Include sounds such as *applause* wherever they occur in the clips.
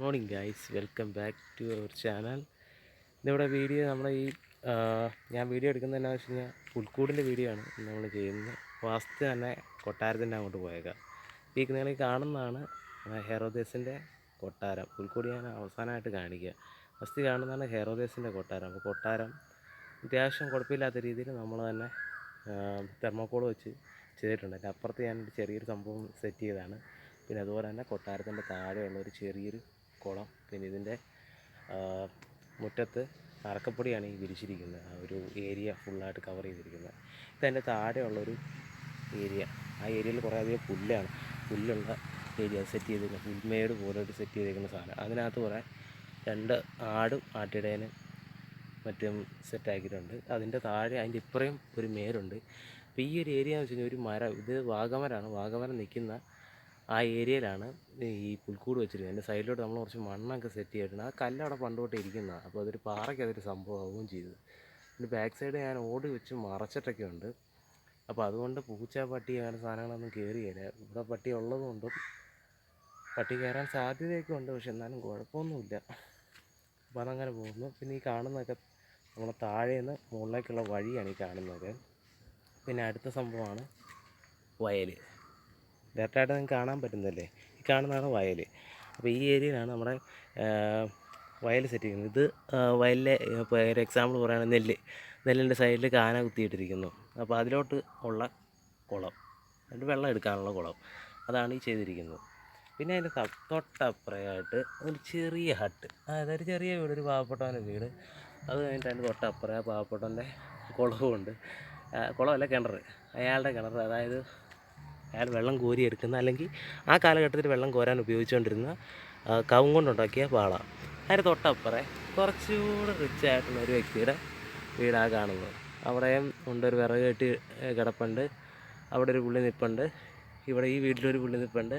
Morning guys welcome back to our channel. ഇന്നിവിടെ video നമ്മുടെ ഈ ഞാൻ വീഡിയോ എടുക്കുന്നത് എന്നാന്ന് വെച്ച് കഴിഞ്ഞാൽ പുൽക്കൂടിന്റെ വീഡിയോ ആണ് നമ്മൾ ചെയ്യുന്നത്. ഫസ്റ്റ് തന്നെ കൊട്ടാരത്തിന്റെ അങ്ങോട്ട് പോയേക്കാം. ഈ നിങ്ങൾ കാണുന്നതാണ് ഹെറോദേസിന്റെ കൊട്ടാരം. പുൽക്കൂടി ഞാൻ അവസാനമായിട്ട് കാണിക്കുക ഫസ്റ്റ് കാണുന്നതാണ് ഹെറോദേസിന്റെ കൊട്ടാരം. അപ്പോൾ കൊട്ടാരം അത്യാവശ്യം കുഴപ്പമില്ലാത്ത രീതിയിൽ നമ്മൾ തന്നെ തെർമോക്കോൾ വെച്ച് ചെയ്തിട്ടുണ്ട്. അതിന്റെ അപ്പുറത്ത് ഞാൻ ഒരു ചെറിയൊരു സംഭവം സെറ്റ് ചെയ്തതാണ്. പിന്നെ അതുപോലെ തന്നെ കൊട്ടാരത്തിന്റെ താഴെയുള്ള ഒരു ചെറിയൊരു കുളം. പിന്നെ ഇതിന്റെ മുറ്റത്ത് അറക്കപ്പൊടിയാണ് ഈ വിരിച്ചിരിക്കുന്നത്. ആ ഒരു ഏരിയ ഫുള്ളായിട്ട് കവർ ചെയ്തിരിക്കുന്നത്. ഇതതിന്റെ താഴെയുള്ളൊരു ഏരിയ ആ ഏരിയയിൽ കുറേ അധികം പുല്ലാണ്. പുല്ലുള്ള ഏരിയ സെറ്റ് ചെയ്തിരിക്കുന്ന പുൽമേട് പോലെ ഒരു സെറ്റ് ചെയ്തിരിക്കുന്ന സാധനം. അതിനകത്ത് കുറേ രണ്ട് ആടും ആട്ടിടേനും മറ്റും സെറ്റാക്കിയിട്ടുണ്ട് അതിന്റെ താഴെ അതിന്റെ ഇപ്പുറയും ഒരു മേരുണ്ട് അപ്പോൾ ഈ ഒരു ഏരിയ എന്ന് വെച്ച് കഴിഞ്ഞാൽ ഒരു മരം ഇത് വാഗമരമാണ് വാഗമരം നിൽക്കുന്ന ആ ഏരിയയിലാണ് ഈ പുൽക്കൂട് വെച്ചിരിക്കുന്നത്. അതിന്റെ സൈഡിലോട്ട് നമ്മൾ കുറച്ച് മണ്ണൊക്കെ സെറ്റ് ചെയ്തിട്ടുണ്ട്. ആ കല്ല് അവിടെ പണ്ട് തൊട്ടേ ഇരിക്കുന്നതാണ്. അപ്പോൾ അതൊരു പാറയ്ക്ക് അതൊരു സംഭവമാവുകയും ചെയ്തു. പിന്നെ ബാക്ക് സൈഡ് ഞാൻ ഓടി വെച്ച് മറച്ചിട്ടൊക്കെ ഉണ്ട്. അപ്പോൾ അതുകൊണ്ട് പൂച്ച പട്ടി അങ്ങനെ സാധനങ്ങളൊന്നും കയറിയില്ല ഇവിടെ പട്ടി ഉള്ളതുകൊണ്ടും പട്ടി കയറാൻ സാധ്യതയൊക്കെ ഉണ്ട്. പക്ഷെ എന്നാലും കുഴപ്പമൊന്നുമില്ല. അപ്പോൾ അതങ്ങനെ പോകുന്നു. പിന്നെ ഈ കാണുന്നതൊക്കെ നമ്മളെ താഴേന്ന് മുകളിലേക്കുള്ള വഴിയാണ് ഈ കാണുന്നത്. പിന്നെ അടുത്ത സംഭവമാണ് വയൽ ഡയറക്റ്റായിട്ട് നിങ്ങൾക്ക് കാണാൻ പറ്റുന്നതല്ലേ? ഈ കാണുന്നതാണ് വയൽ അപ്പോൾ ഈ ഏരിയയിലാണ് നമ്മുടെ വയൽ സെറ്റ് ചെയ്യുന്നത്. ഇത് വയലിലെ ഇപ്പോൾ ഒരു എക്സാമ്പിൾ പറയുകയാണെങ്കിൽ നെല്ല്. നെല്ലിന്റെ സൈഡിൽ കാന കുത്തിയിട്ടിരിക്കുന്നു. അപ്പോൾ അതിലോട്ട് ഉള്ള കുളം. എന്നിട്ട് വെള്ളം എടുക്കാനുള്ള കുളം. അതാണ് ഈ ചെയ്തിരിക്കുന്നത്. പിന്നെ അതിന്റെ തൊട്ടപ്പുറയായിട്ട് ഒരു ചെറിയ ഹട്ട് അതായത് ഒരു ചെറിയ വീട് ഒരു പാവപ്പെട്ടവന്റെ വീട്. അത് കഴിഞ്ഞിട്ട് അതിന്റെ തൊട്ടപ്പുറം പാവപ്പെട്ടവന്റെ കുളവുമുണ്ട്. കുളമല്ല കിണർ അയാളുടെ കിണർ അതായത് അയാൾ വെള്ളം കോരി എടുക്കുന്ന അല്ലെങ്കിൽ ആ കാലഘട്ടത്തിൽ വെള്ളം കോരാൻ ഉപയോഗിച്ചുകൊണ്ടിരുന്ന കവും കൊണ്ടുണ്ടാക്കിയ പാള അതിന്റെ തൊട്ടപ്പുറേ കുറച്ചുകൂടെ റിച്ച് ആയിട്ടുള്ള ഒരു വ്യക്തിയുടെ വീടാണ് കാണുന്നത്. അവിടെയും ഉണ്ടൊരു വിറക് കെട്ടി കിടപ്പുണ്ട്. അവിടെ ഒരു പുള്ളി നിൽപ്പുണ്ട് ഇവിടെ ഈ വീട്ടിലൊരു പുള്ളി നിൽപ്പുണ്ട്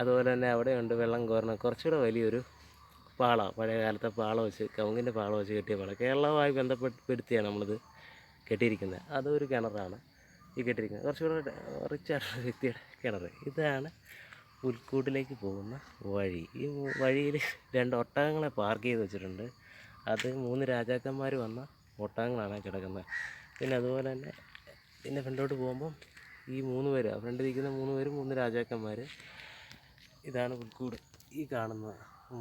അതുപോലെ തന്നെ അവിടെ ഉണ്ട് വെള്ളം കോരണം കുറച്ചുകൂടെ വലിയൊരു പാള. പഴയ കാലത്തെ പാള വെച്ച് കവുങ്ങിന്റെ പാള വെച്ച് കെട്ടിയ പാള. കേരളവുമായി ബന്ധപ്പെടുത്തിയാണ് നമ്മളിത് കെട്ടിയിരിക്കുന്നത്. അതൊരു കിണറാണ്. ഈ കെട്ടിയിരിക്കുന്നത് കുറച്ചുകൂടെ റിച്ച് ആയിട്ടുള്ള വ്യക്തിയുടെ കിണർ. ഇതാണ് പുൽക്കൂട്ടിലേക്ക് പോകുന്ന വഴി. ഈ വഴിയിൽ രണ്ട് ഒട്ടകങ്ങളെ പാർക്ക് ചെയ്ത് വെച്ചിട്ടുണ്ട്. അത് മൂന്ന് രാജാക്കന്മാർ വന്ന ഒട്ടകങ്ങളാണ് കിടക്കുന്നത്. പിന്നെ അതുപോലെ തന്നെ പിന്നെ ഫ്രണ്ടോട്ട് പോകുമ്പം ഈ മൂന്ന് പേര് നിൽക്കുന്ന മൂന്ന് പേര് മൂന്ന് രാജാക്കന്മാർ ഇതാണ് പുൽക്കൂട്. ഈ കാണുന്ന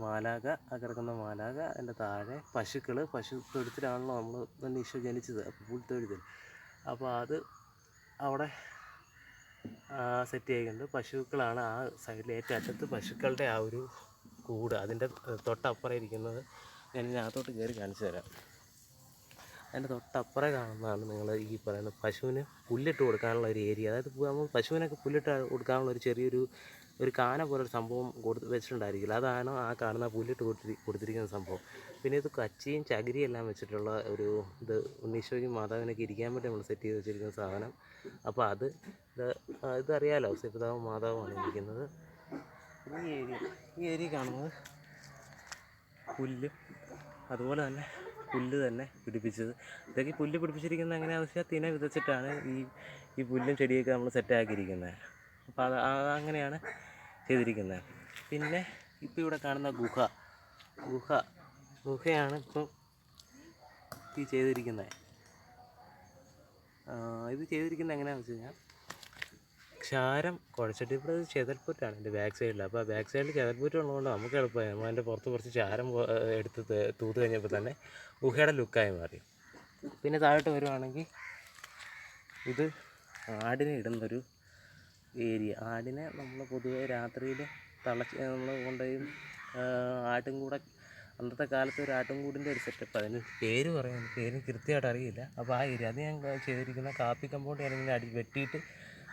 മാലാക ആ കിടക്കുന്ന മാലാക അതിന്റെ താഴെ പശുക്കൾ പശു തൊഴുത്തിലാണല്ലോ നമ്മൾ ഈശോ ജനിച്ചത്. അപ്പോൾ പുൽത്തൊഴുത്തിൽ. അപ്പോൾ അത് അവിടെ സെറ്റ് ചെയ്യുന്നുണ്ട് പശുക്കളാണ് ആ സൈഡിൽ ഏറ്റവും അറ്റത്ത് പശുക്കളുടെ ആ ഒരു കൂട്. അതിന്റെ തൊട്ടപ്പുറം ഇരിക്കുന്നത് ഞാൻ ഇതിനകത്തോട്ട് കയറി കാണിച്ചു തരാം. അതിന്റെ തൊട്ടപ്പുറം കാണുന്നതാണ് നിങ്ങൾ ഈ പറയുന്ന പശുവിന് പുല്ലിട്ട് കൊടുക്കാനുള്ള ഒരു ഏരിയ അതായത് നമ്മൾ പശുവിനൊക്കെ പുല്ലിട്ട് കൊടുക്കാനുള്ള ഒരു ചെറിയൊരു ഒരു കാന പോലെ ഒരു സംഭവം കൊടുത്ത് വെച്ചിട്ടുണ്ടായിരിക്കില്ല. അതാണ് ആ കാണുന്ന പുല്ലിട്ട് കൊടുത്തി കൊടുത്തിരിക്കുന്ന സംഭവം. പിന്നെ ഇത് കച്ചിയും ചകിരിയും എല്ലാം വെച്ചിട്ടുള്ള ഒരു ഇത് ഉണ്ണീശോയ്ക്കും മാതാവിനൊക്കെ ഇരിക്കാൻ വേണ്ടി നമ്മൾ സെറ്റ് ചെയ്ത് വെച്ചിരിക്കുന്ന സാധനം. അപ്പോൾ അത് ഇത് ഇതറിയാലോ സിപിതാവും മാതാവുമാണ് ഇരിക്കുന്നത്. ഈ ഏരിയ ഈ ഏരിയ കാണുന്നത് പുല്ല്. അതുപോലെ തന്നെ പുല്ല് തന്നെ പിടിപ്പിച്ചത്. ഇതൊക്കെ പുല്ല് പിടിപ്പിച്ചിരിക്കുന്നത് എങ്ങനെയാണെന്ന് വെച്ചാൽ തിന വിതച്ചിട്ടാണ് ഈ ഈ പുല്ലും ചെടിയൊക്കെ നമ്മൾ സെറ്റാക്കിയിരിക്കുന്നത്. അപ്പോൾ അത് അങ്ങനെയാണ് ചെയ്തിരിക്കുന്നത്. പിന്നെ ഇപ്പോൾ ഇവിടെ കാണുന്ന ഗുഹ. ഗുഹ ഗുഹയാണ് ഇപ്പം ഈ ചെയ്തിരിക്കുന്നത്. ഇത് ചെയ്തിരിക്കുന്നത് എങ്ങനെയാണെന്ന് വെച്ച് കഴിഞ്ഞാൽ ക്ഷാരം കുഴച്ചിട്ട് ഇവിടെ ചെതൽപ്പുറ്റാണ് എന്റെ ബാക്ക് സൈഡിൽ അപ്പോൾ ബാക്ക് സൈഡിൽ ചെതൽപ്പുറ്റ് ഉള്ളതുകൊണ്ട് നമുക്ക് എളുപ്പമായി. നമ്മൾ അതിന്റെ പുറത്ത് കുറച്ച് ചാരം എടുത്ത് തൂത്ത് കഴിഞ്ഞപ്പോൾ തന്നെ ഗുഹയുടെ ലുക്കായി മാറി. പിന്നെ താഴോട്ട് വരുവാണെങ്കിൽ ഇത് ആടിനെ ഇടുന്നൊരു ഏരിയ. ആടിനെ നമ്മൾ പൊതുവെ രാത്രിയിൽ തളച്ച് നമ്മൾ കൊണ്ടുപോയി ആട്ടും കൂടെ അന്നത്തെ കാലത്ത് ഒരു ആട്ടും കൂടിന്റെ ഒരു സെറ്റപ്പ് അതിന്. പേര് പറയാൻ പേര് കൃത്യമായിട്ട് അറിയില്ല. അപ്പോൾ ആ ഏരിയ അത് ഞാൻ ചെയ്തിരിക്കുന്ന കാപ്പി കമ്പൗണ്ട് ഞാനിങ്ങനെ അടി വെട്ടിയിട്ട്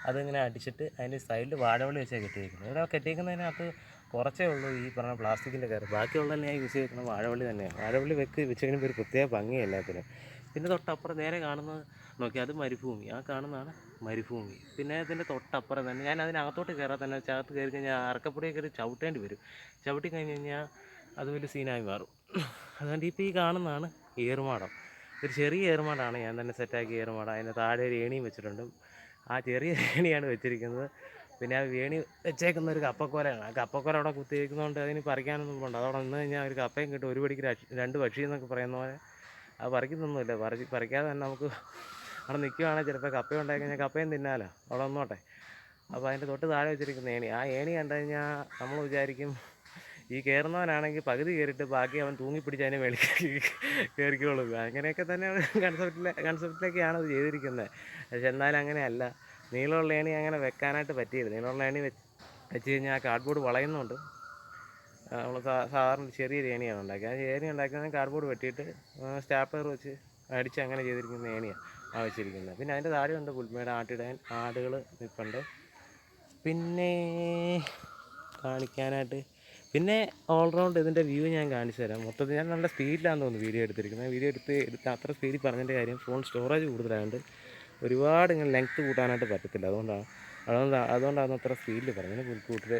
അതിങ്ങനെ അടിച്ചിട്ട് അതിന്റെ സൈഡിൽ വാഴവള്ളി വെച്ചാൽ കെട്ടിയിരിക്കുന്നത് ഇവിടെ കെട്ടിയിരിക്കുന്നതിനകത്ത് കുറച്ചേ ഉള്ളൂ ഈ പറഞ്ഞ പ്ലാസ്റ്റിക്കിന്റെ കയറ്. ബാക്കിയുള്ളതെല്ലാം ഞാൻ യൂസ് ചെയ്തിരിക്കുന്നത് വാഴവള്ളി തന്നെയാണ്. വാഴവള്ളി വെക്ക് വെച്ച് കഴിയുമ്പോൾ ഒരു പ്രത്യേക ഭംഗി എല്ലാത്തിനും. പിന്നെ തൊട്ടപ്പുറം നേരെ കാണുന്നത് നോക്കി അത് മരുഭൂമി. ആ കാണുന്നതാണ് മരുഭൂമി. പിന്നെ ഇതിന്റെ തൊട്ടപ്പുറം തന്നെ. ഞാൻ അതിനകത്തോട്ട് കയറാൻ തന്നെ ചകത്ത് കയറി കഴിഞ്ഞാൽ അറക്കപ്പൊടിയൊക്കെ കയറി ചവിട്ടേണ്ടി വരും. ചവിട്ടി കഴിഞ്ഞ് കഴിഞ്ഞാൽ അത് വലിയ സീനായി മാറും. അതുകൊണ്ട് ഇപ്പോൾ ഈ കാണുന്നതാണ് ഏറുമാടം. ഒരു ചെറിയ ഏറുമാടാണ് ഞാൻ തന്നെ സെറ്റാക്കിയ ഏറുമാടം. അതിന്റെ താഴെ ഒരു ഏണിയും വെച്ചിട്ടുണ്ട്. ആ ചെറിയ *laughs* ഏണിയാണ് വെച്ചിരിക്കുന്നത്. പിന്നെ ആ വേണി വെച്ചേക്കുന്ന ഒരു കപ്പക്കോലയാണ്. ആ കപ്പക്കോല അവിടെ കുത്തിയിരിക്കുന്നതുകൊണ്ട് അതിന് പറിക്കാനൊന്നും പോകണ്ട അതവിടെ നിന്ന് കഴിഞ്ഞാൽ ഒരു കപ്പയും കിട്ടും. ഒരു പിടിക്ക് രണ്ട് പക്ഷി എന്നൊക്കെ പറയുന്ന പോലെ അത് പറിക്കുന്നൊന്നുമില്ല. പറിച്ച് പറിക്കാതെ തന്നെ നമുക്ക് അവിടെ നിൽക്കുവാണെങ്കിൽ ചിലപ്പോൾ കപ്പ കഴിഞ്ഞാൽ കപ്പയും തിന്നാലോ. അവിടെ ഒന്നോട്ടെ അപ്പോൾ അതിന്റെ തൊട്ട് താഴെ വെച്ചിരിക്കുന്ന ഏണി. ആ ഏണി കണ്ടു കഴിഞ്ഞാൽ നമ്മൾ വിചാരിക്കും ഈ കയറുന്നവനാണെങ്കിൽ പകുതി കയറിയിട്ട് ബാക്കി അവൻ തൂങ്ങിപ്പിടിച്ച് അതിനെ മേളിൽ കയറിക്കോളൂ. അങ്ങനെയൊക്കെ തന്നെയാണ് കൺസെപ്റ്റിലെ കൺസെപ്റ്റിലേക്കാണ് അത് ചെയ്തിരിക്കുന്നത് പക്ഷെ എന്നാലും അങ്ങനെയല്ല. നീളമുള്ള ഏണി അങ്ങനെ വെക്കാനായിട്ട് പറ്റിയില്ല. നീളമുള്ള ഏണി വെച്ച് കഴിഞ്ഞാൽ ആ കാർഡ്ബോർഡ് വളയുന്നുണ്ട്. നമ്മൾ സാധാരണ ചെറിയ ഏണിയാണ് ഉണ്ടാക്കിയത്. ആ ഏണി ഉണ്ടാക്കുന്നത് കാർഡ്ബോർഡ് വെട്ടിയിട്ട് സ്റ്റാപ്ലർ വെച്ച് അടിച്ച് അങ്ങനെ ചെയ്തിരിക്കുന്ന ഏണിയാണ് ആ വെച്ചിരിക്കുന്നത്. പിന്നെ അതിന്റെ ഉണ്ട് പുൽമേട് ആട്ടിടാൻ ആടുകൾ നിൽപ്പുണ്ട് പിന്നെ കാണിക്കാനായിട്ട് പിന്നെ ഓൾറൗണ്ട് ഇതിന്റെ വ്യൂ ഞാൻ കാണിച്ചു തരാം. മൊത്തത്തിൽ ഞാൻ നല്ല സ്പീഡിലാണെന്ന് തോന്നുന്നു വീഡിയോ എടുത്തിരിക്കുന്നത്. വീഡിയോ എടുത്ത് എടുത്ത് അത്ര സ്പീഡിൽ പറഞ്ഞതിന്റെ കാര്യം ഫോൺ സ്റ്റോറേജ് കൂടുതലായതുകൊണ്ട് ഒരുപാട് ഇങ്ങനെ ലെങ്ത് കൂട്ടാനായിട്ട് പറ്റത്തില്ല. അതുകൊണ്ടാണ് അതുകൊണ്ടാണ് അതുകൊണ്ടാണ് അത്ര സ്പീഡിൽ പറഞ്ഞത്. പുൽക്കൂട്ടിൽ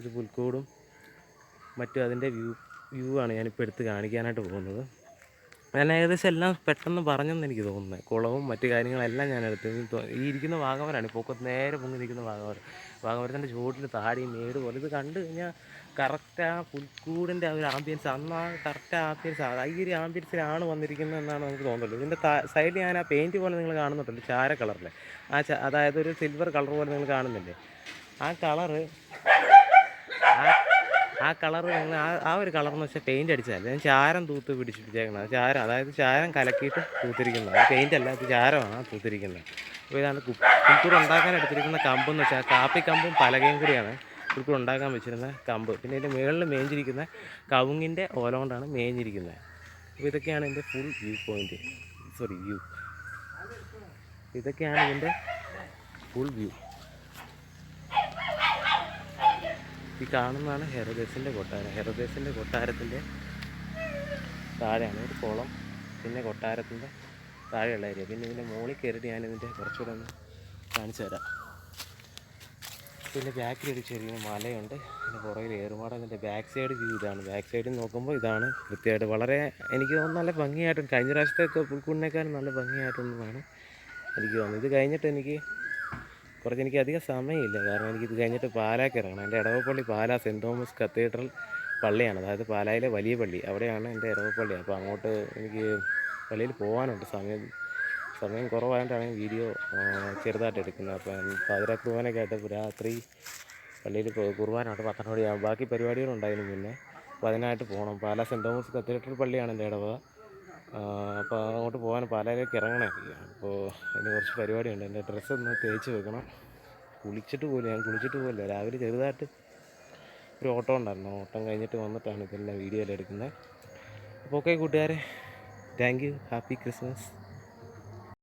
ഇത് പുൽക്കൂടും മറ്റും അതിന്റെ വ്യൂ വ്യൂ ആണ് ഞാനിപ്പോൾ എടുത്ത് കാണിക്കാനായിട്ട് പോകുന്നത്. ഞാൻ ഏകദേശം എല്ലാം പെട്ടെന്ന് പറഞ്ഞെന്ന് എനിക്ക് തോന്നുന്നത്. കുളവും മറ്റു കാര്യങ്ങളെല്ലാം ഞാൻ എടുത്തു ഈ ഇരിക്കുന്ന വാഗമരാണ് ഇപ്പോൾ നേരെ പൊങ്ങി നിൽക്കുന്ന വാഗമരം വാഗമരത്തിന്റെ ചുവട്ടിൽ താടി മേട് പോലെ. ഇത് കണ്ടു കഴിഞ്ഞാൽ കറക്റ്റ് ആ പുൽക്കൂടിന്റെ ആ ഒരു ആംബിയൻസ് അന്ന് ആ കറക്റ്റ് ആംബിയൻസ് ഈ ഒരു ആംബിയൻസിലാണ് വന്നിരിക്കുന്നത് എന്നാണ് നമുക്ക് തോന്നുന്നത്. ഇതിന്റെ സൈഡിൽ ഞാൻ ആ പെയിന്റ് പോലെ നിങ്ങൾ കാണുന്നുണ്ടല്ലോ ചാര കളറിൽ ആ അതായത് ഒരു സിൽവർ കളർ പോലെ നിങ്ങൾ കാണുന്നില്ലേ? ആ കളറ് ആ ആ കളർ നിങ്ങൾ ആ ആ ഒരു കളർ എന്ന് വെച്ചാൽ പെയിന്റ് അടിച്ചതല്ല ഞാൻ ചാരം തൂത്ത് പിടിച്ചിട്ടേക്കണം ചാരം അതായത് ചാരം കലക്കിയിട്ട് തൂത്തിരിക്കുന്നത്. പെയിന്റ് അല്ല അത് ചാരമാണ് തൂത്തിരിക്കുന്നത്. അപ്പോൾ ഇതാണ് കുൽക്കൂർ ഉണ്ടാക്കാൻ എടുത്തിരിക്കുന്ന കമ്പ് എന്ന് വെച്ചാൽ കാപ്പി കമ്പും പലകയും കൂടിയാണ് കുൽക്കൂർ ഉണ്ടാക്കാൻ വെച്ചിരുന്ന കമ്പ്. പിന്നെ ഇതിന്റെ മുകളിൽ മേഞ്ഞിരിക്കുന്ന കവുങ്ങിന്റെ ഓല കൊണ്ടാണ് മേഞ്ഞിരിക്കുന്നത്. അപ്പോൾ ഇതൊക്കെയാണ് ഇതിന്റെ full view point sorry view ഇതൊക്കെയാണ് ഇതിന്റെ ഫുൾ വ്യൂ ഈ കാണുന്നതാണ് ഹെറോദേസിന്റെ കൊട്ടാരം. ഹെറോദേസിന്റെ കൊട്ടാരത്തിന്റെ താഴെയാണ് ഒരു കുളം പിന്നെ കൊട്ടാരത്തിന്റെ താഴെയുള്ള ഏരിയ പിന്നെ ഇതിന്റെ മുകളിൽ കയറിയിട്ട് ഞാനിതിന്റെ കുറച്ചുകൂടെ ഒന്ന് കാണിച്ചു തരാം. പിന്നെ ബാക്കിൽ ഒരു ചെറിയ മലയുണ്ട്. പിന്നെ പുറകിൽ ഏറുമാടം ഇതിന്റെ ബാക്ക് സൈഡ് വ്യൂ ഇതാണ്. ബാക്ക് സൈഡിൽ നോക്കുമ്പോൾ ഇതാണ് കൃത്യമായിട്ട് വളരെ എനിക്ക് തോന്നുന്നു നല്ല ഭംഗിയായിട്ടും കഴിഞ്ഞ പ്രാവശ്യത്തെ പുൽക്കൂടിനേക്കാളും നല്ല ഭംഗിയായിട്ടൊന്നുമാണ് എനിക്ക് തോന്നുന്നത്. ഇത് കഴിഞ്ഞിട്ട് എനിക്ക് കുറച്ച് എനിക്ക് അധികം സമയമില്ല. കാരണം എനിക്കിത് കഴിഞ്ഞിട്ട് പാലാക്ക് ഇറങ്ങണം. എന്റെ ഇടവപ്പള്ളി പാലാ സെന്റ് തോമസ് കത്തീഡ്രൽ പള്ളിയാണ്. അതായത് പാലായിലെ വലിയ പള്ളി. അവിടെയാണ് എന്റെ ഇടവപ്പള്ളി അപ്പോൾ അങ്ങോട്ട് എനിക്ക് പള്ളിയിൽ പോകാനുണ്ട്. സമയം സമയം കുറവായിട്ടാണ് വീഡിയോ ചെറുതായിട്ട് എടുക്കുന്നത്. അപ്പോൾ പാതിര കുർബാനൊക്കെ ആയിട്ട് രാത്രി പള്ളിയിൽ കുർബാനുണ്ട് പന്ത്രണ്ട് ബാക്കി പരിപാടികളുണ്ടായിരുന്നു പിന്നെ. അപ്പോൾ അതിനായിട്ട് പോകണം. പാലാ സെന്റ് തോമസ് കത്തീഡ്രൽ പള്ളിയാണ് എന്റെ ഇടവ അപ്പോൾ അങ്ങോട്ട് പോകാൻ പാലയിലേക്ക് ഇറങ്ങണേ. അപ്പോൾ അതിന് കുറച്ച് പരിപാടിയുണ്ട്. എന്റെ ഡ്രസ്സ് ഒന്ന് തേച്ച് വെക്കണം. കുളിച്ചിട്ട് പോലും ഞാൻ കുളിച്ചിട്ട് പോലില്ല രാവിലെ ചെറുതായിട്ട് ഒരു ഓട്ടം ഉണ്ടായിരുന്നു. ഓട്ടം കഴിഞ്ഞിട്ട് വന്നിട്ടാണ് ഇതെല്ലാം വീഡിയോയിൽ എടുക്കുന്നത്. അപ്പോൾ ഓക്കെ കൂട്ടുകാരെ. Thank you happy Christmas